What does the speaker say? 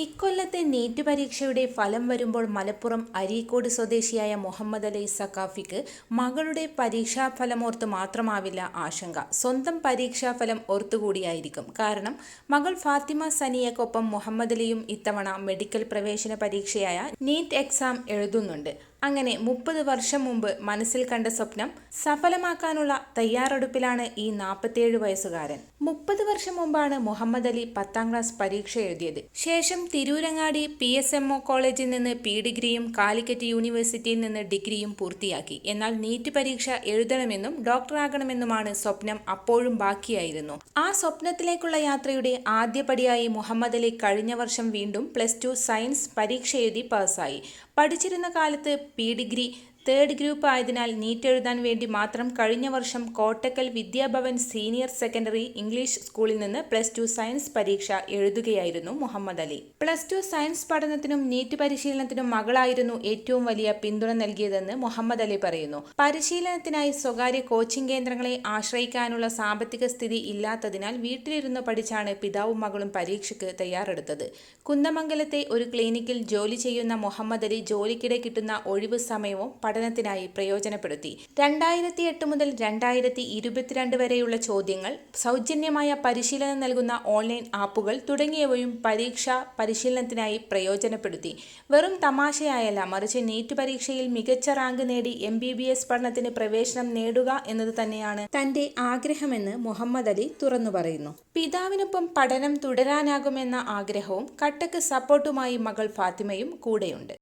ഇക്കൊല്ലത്തെ നീറ്റ് പരീക്ഷയുടെ ഫലം വരുമ്പോൾ മലപ്പുറം അരീക്കോട് സ്വദേശിയായ മുഹമ്മദ് അലി സക്കാഫിക്ക് മകളുടെ പരീക്ഷാഫലമോർത്ത് മാത്രമാവില്ല ആശങ്ക. സ്വന്തം പരീക്ഷാഫലം ഓർത്തുകൂടിയായിരിക്കും. കാരണം മകൾ ഫാത്തിമ സനിയക്കൊപ്പം മുഹമ്മദ് അലിയും ഇത്തവണ മെഡിക്കൽ പ്രവേശന പരീക്ഷയായ നീറ്റ് എക്സാം എഴുതുന്നുണ്ട്. അങ്ങനെ മുപ്പത് വർഷം മുമ്പ് മനസ്സിൽ കണ്ട സ്വപ്നം സഫലമാക്കാനുള്ള തയ്യാറെടുപ്പിലാണ് ഈ നാൽപ്പത്തിയേഴ് വയസ്സുകാരൻ. മുപ്പത് വർഷം മുമ്പാണ് മുഹമ്മദ് അലി പത്താം ക്ലാസ് പരീക്ഷ എഴുതിയത്. ശേഷം Tirurangadi P S M O കോളേജിൽ നിന്ന് പി ഡിഗ്രിയും കാലിക്കറ്റ് യൂണിവേഴ്സിറ്റിയിൽ നിന്ന് ഡിഗ്രിയും പൂർത്തിയാക്കി. എന്നാൽ നീറ്റ് പരീക്ഷ എഴുതണമെന്നും ഡോക്ടറാകണമെന്നുമാണ് സ്വപ്നം അപ്പോഴും ബാക്കിയായിരുന്നു. ആ സ്വപ്നത്തിലേക്കുള്ള യാത്രയുടെ ആദ്യപടിയായി മുഹമ്മദ് അലി കഴിഞ്ഞ വർഷം വീണ്ടും പ്ലസ് ടു സയൻസ് പരീക്ഷ എഴുതി പാസ്സായി. പഠിച്ചിരുന്ന കാലത്ത് പി ഡിഗ്രി തേർഡ് ഗ്രൂപ്പ് ആയതിനാൽ നീറ്റ് എഴുതാൻ വേണ്ടി മാത്രം കഴിഞ്ഞ വർഷം Kottakkal Vidyabhavan senior secondary English സ്കൂളിൽ നിന്ന് പ്ലസ് ടു സയൻസ് പരീക്ഷ എഴുതുകയായിരുന്നു Muhammad Ali. Plus two science പഠനത്തിനും നീറ്റ് പരിശീലനത്തിനും മകളായിരുന്നു ഏറ്റവും വലിയ പിന്തുണ നൽകിയതെന്ന് മുഹമ്മദ് അലി പറയുന്നു. പരിശീലനത്തിനായി സ്വകാര്യ കോച്ചിംഗ് കേന്ദ്രങ്ങളെ ആശ്രയിക്കാനുള്ള സാമ്പത്തിക സ്ഥിതി ഇല്ലാത്തതിനാൽ വീട്ടിലിരുന്ന് പഠിച്ചാണ് പിതാവും മകളും പരീക്ഷയ്ക്ക് തയ്യാറെടുത്തത്. കുന്ദമംഗലത്തെ ഒരു ക്ലിനിക്കിൽ ജോലി ചെയ്യുന്ന മുഹമ്മദ് അലി ജോലിക്കിടെ കിട്ടുന്ന ഒഴിവ് സമയവും പഠനത്തിനായി പ്രയോജനപ്പെടുത്തി. രണ്ടായിരത്തി എട്ട് മുതൽ രണ്ടായിരത്തി ഇരുപത്തിരണ്ട് വരെയുള്ള ചോദ്യങ്ങൾ സൗജന്യമായ പരിശീലനം നൽകുന്ന ഓൺലൈൻ ആപ്പുകൾ തുടങ്ങിയവയും പരീക്ഷ പരിശീലനത്തിനായി പ്രയോജനപ്പെടുത്തി. വെറും തമാശയായല്ല മറിച്ച് നീറ്റ് പരീക്ഷയിൽ മികച്ച റാങ്ക് നേടി എം ബി ബി എസ് പഠനത്തിന് പ്രവേശനം നേടുക എന്നത് തന്നെയാണ് തന്റെ ആഗ്രഹമെന്ന് മുഹമ്മദ് അലി തുറന്നു പറയുന്നു. പിതാവിനൊപ്പം പഠനം തുടരാനാകുമെന്ന ആഗ്രഹവും കട്ടക്ക് സപ്പോർട്ടുമായി മകൾ ഫാത്തിമയും കൂടെയുണ്ട്.